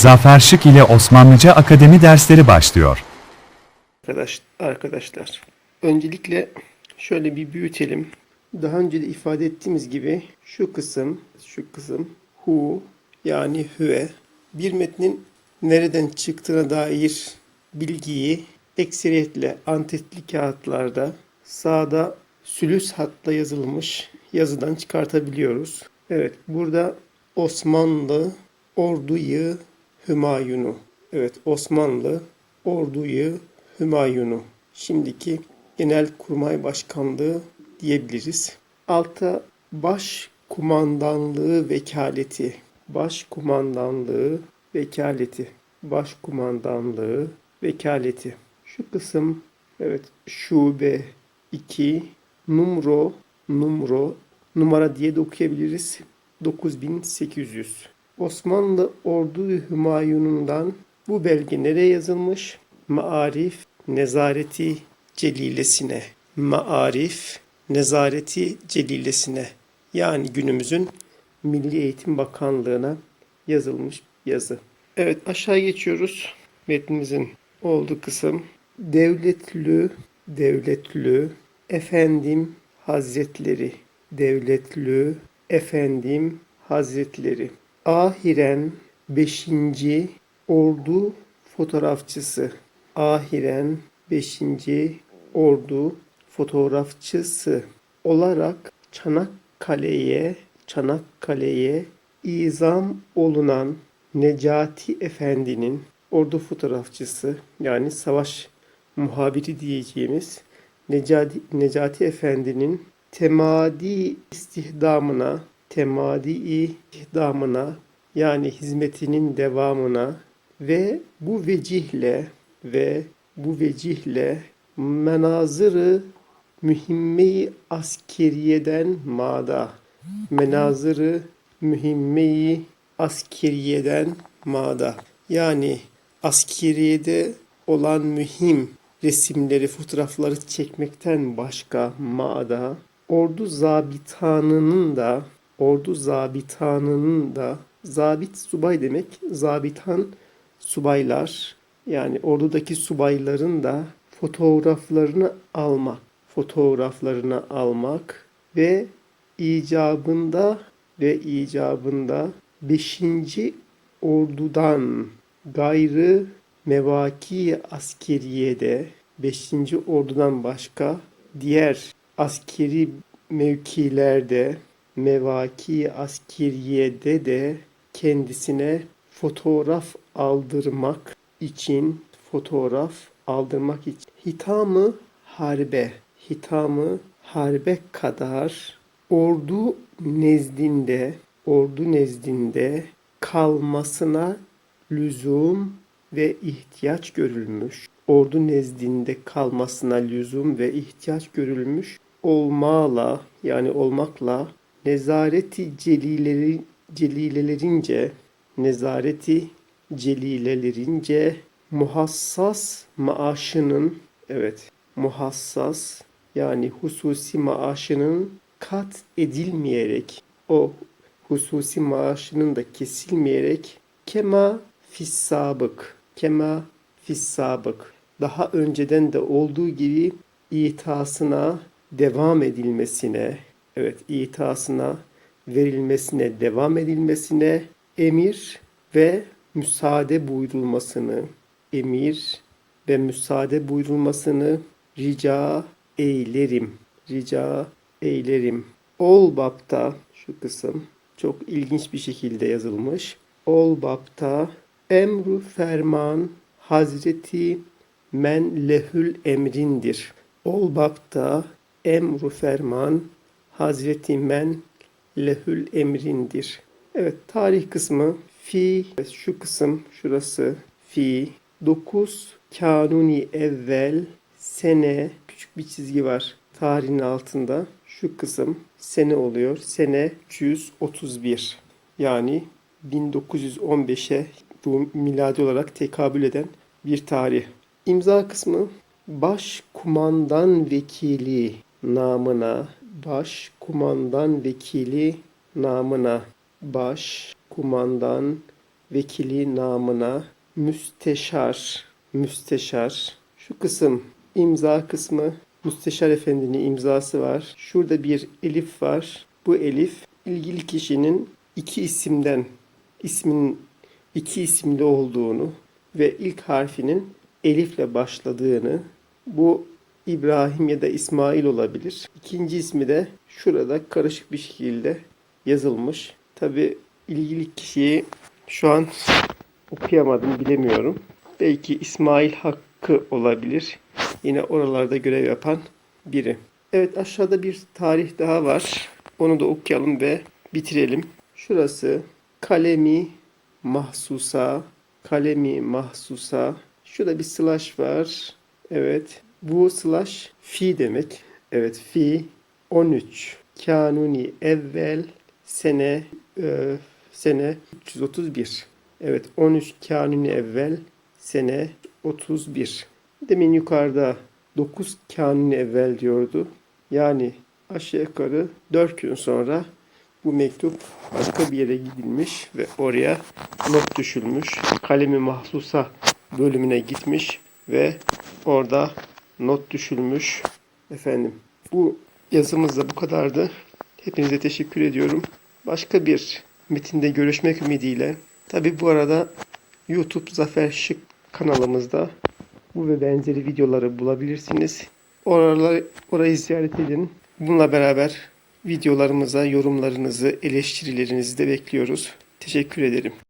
Zafer Şık ile Osmanlıca Akademi dersleri başlıyor. Arkadaş, arkadaşlar, öncelikle şöyle bir büyütelim. Daha önce de ifade ettiğimiz gibi şu kısım, şu kısım hu yani hüve bir metnin nereden çıktığına dair bilgiyi ekseriyetle antetli kağıtlarda sağda sülüs hatla yazılmış yazıdan çıkartabiliyoruz. Evet burada Osmanlı orduyu Hümayun'u. Evet Osmanlı orduyu Hümayun'u. Şimdiki Genelkurmay Başkanlığı diyebiliriz. Alta baş kumandanlığı vekaleti. Baş kumandanlığı vekaleti. Baş kumandanlığı vekaleti. Şu kısım evet şube 2 numro numro numara diye de okuyabiliriz. 9800. Osmanlı Ordu Hümayun'undan bu belge nereye yazılmış? Maarif Nezareti Celilesine. Maarif Nezareti Celilesine. Yani günümüzün Milli Eğitim Bakanlığı'na yazılmış yazı. Evet aşağı geçiyoruz. Metnimizin olduğu kısım. Devletlü, devletlü, efendim hazretleri, devletlü, efendim hazretleri. Ahiren 5. Ordu fotoğrafçısı. Ahiren 5. Ordu fotoğrafçısı olarak Çanakkale'ye Çanakkale'ye izam olunan Necati Efendi'nin ordu fotoğrafçısı yani savaş muhabiri diyeceğimiz Necati, Necati Efendi'nin temadi istihdamına, temadi istihdamına yani hizmetinin devamına ve bu vecihle ve bu vecihle menazırı mühimmeyi askeriyeden mada menazırı mühimmeyi askeriyeden mada. Yani askeriyede olan mühim resimleri, fotoğrafları çekmekten başka mada ordu zabitanının da ordu zabitanının da zabit subay demek zabitan subaylar yani ordudaki subayların da fotoğraflarını almak fotoğraflarını almak ve icabında ve icabında 5. ordudan gayrı mevaki askeriyede 5. ordudan başka diğer askeri mevkilerde mevaki askeriyede de kendisine fotoğraf aldırmak için fotoğraf aldırmak için hitamı harbe hitamı harbe kadar ordu nezdinde ordu nezdinde kalmasına lüzum ve ihtiyaç görülmüş. Ordu nezdinde kalmasına lüzum ve ihtiyaç görülmüş olmağla yani olmakla nezareti celileri, celilelerince nezareti celilelerince muhassas maaşının evet muhassas yani hususi maaşının kat edilmeyerek o hususi maaşının da kesilmeyerek kema fissabık kema fissabık. Daha önceden de olduğu gibi itasına devam edilmesine evet itasına verilmesine devam edilmesine emir ve müsaade buyurulmasını emir ve müsaade buyurulmasını rica eylerim. Rica eylerim. Ol bapta şu kısım çok ilginç bir şekilde yazılmış. Ol bapta emru ferman Hazreti men lehül emrindir. Ol bapta emru ferman Hazreti men lehül emrindir. Evet tarih kısmı fi şu kısım şurası fi 9 kanuni evvel sene küçük bir çizgi var tarihin altında. Şu kısım sene oluyor. Sene 331. Yani 1915'e bu miladi olarak tekabül eden bir tarih. İmza kısmı baş kumandan vekili namına baş kumandan vekili namına. Baş kumandan vekili namına. Müsteşar. Müsteşar. Şu kısım imza kısmı. Müsteşar efendinin imzası var. Şurada bir elif var. Bu elif ilgili kişinin iki isimden ismin iki isimli olduğunu ve ilk harfinin elifle başladığını bu İbrahim ya da İsmail olabilir. İkinci ismi de şurada karışık bir şekilde yazılmış. Tabi ilgili kişiyi şu an okuyamadım bilemiyorum. Belki İsmail Hakkı olabilir. Yine oralarda görev yapan biri. Evet aşağıda bir tarih daha var. Onu da okuyalım ve bitirelim. Şurası kalemi mahsusa, kalemi mahsusa. Şurada bir slash var. Evet. Bu slash fi demek. Evet fi 13. Kanuni evvel sene e, sene 331. Evet 13 Kanuni evvel sene 31. Demin yukarıda 9 Kanuni evvel diyordu. Yani aşağı yukarı 4 gün sonra bu mektup başka bir yere gidilmiş ve oraya not düşülmüş. Kalemi mahsusa bölümüne gitmiş ve orada not düşülmüş. Efendim bu yazımız da bu kadardı. Hepinize teşekkür ediyorum. Başka bir metinde görüşmek ümidiyle. Tabi bu arada YouTube Zafer Şık kanalımızda bu ve benzeri videoları bulabilirsiniz. Oraları, orayı ziyaret edin. Bununla beraber videolarımıza yorumlarınızı, eleştirilerinizi de bekliyoruz. Teşekkür ederim.